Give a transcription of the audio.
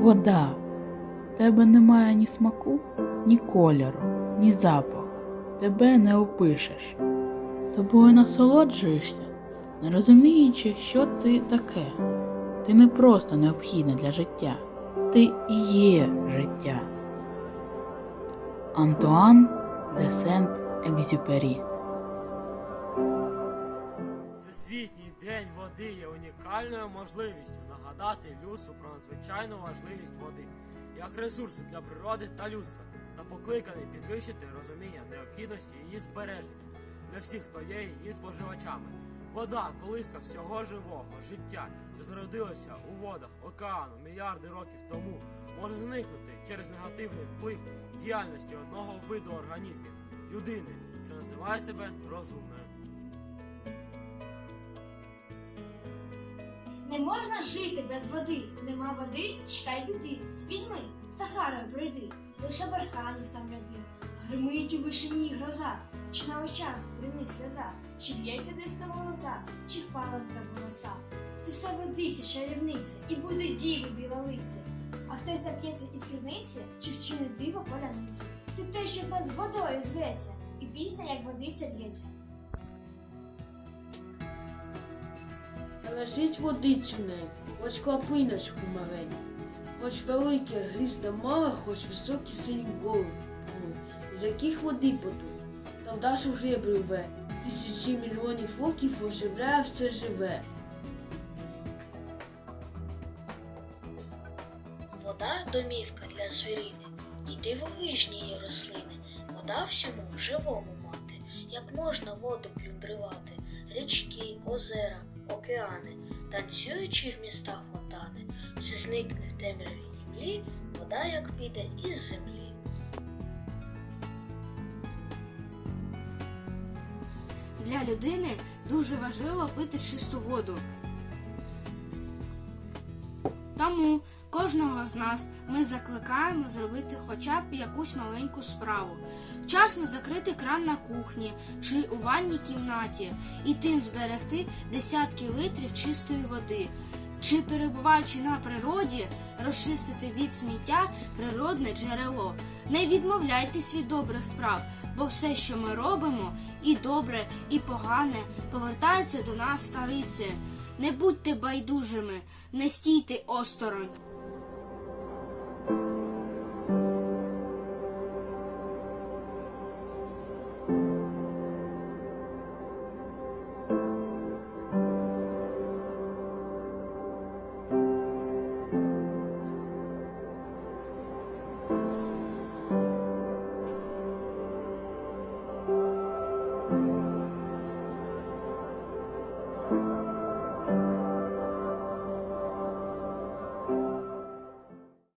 вода. Тебе немає ні смаку, ні кольору, ні запаху. Тебе не опишеш. Тобою насолоджуєшся, не розуміючи, що ти таке. Ти не просто необхідна для життя, ти і є життя. Антуан де Сент-Екзюпері Всесвітній день води є унікальною можливістю нагадати людству про надзвичайну важливість води як ресурсу для природи та людства та покликаний підвищити розуміння необхідності її збереження для всіх, хто є її споживачами. Вода колиска всього живого життя, що зародилося у водах океану мільярди років тому, може зникнути через негативний вплив діяльності одного виду організмів людини, що називає себе розумною. Не можна жити без води. Нема води, чекай біди. Візьми, Сахарою пройди, лише барханів там ряди. Гримить у вишині гроза, чи на очах брини сльоза, чи в'ється десь на волоса, чи впала трава роса. Це все водиться чарівниця, і буде діві біла лиця. А хтось нап'ється із криниці, чи вчинить диво поляницю. Ти те, що в нас водою зветься, і пісня, як водиця лється. Лежить водицю нею, хоч клапиночку маленьку, хоч велике грізне мале, хоч високі сині голови, з яких води поту. Там дашу греблю рве, тисячі мільйонів років оживляє все живе. Вода домівка для звірини, і дивовижні рослини. Вода всьому живому мати, як можна воду плюндрувати, річки, озера, океани, танцюючи в містах фонтани, все зникне в темряві імлі, вода як піде із землі. Для людини дуже важливо пити чисту воду. Тому кожного з нас ми закликаємо зробити хоча б якусь маленьку справу. Вчасно закрити кран на кухні чи у ванній кімнаті і тим зберегти десятки літрів чистої води. Чи перебуваючи на природі, розчистити від сміття природне джерело. Не відмовляйтесь від добрих справ, бо все, що ми робимо, і добре, і погане, повертається до нас стариці. Не будьте байдужими, не стійте осторонь.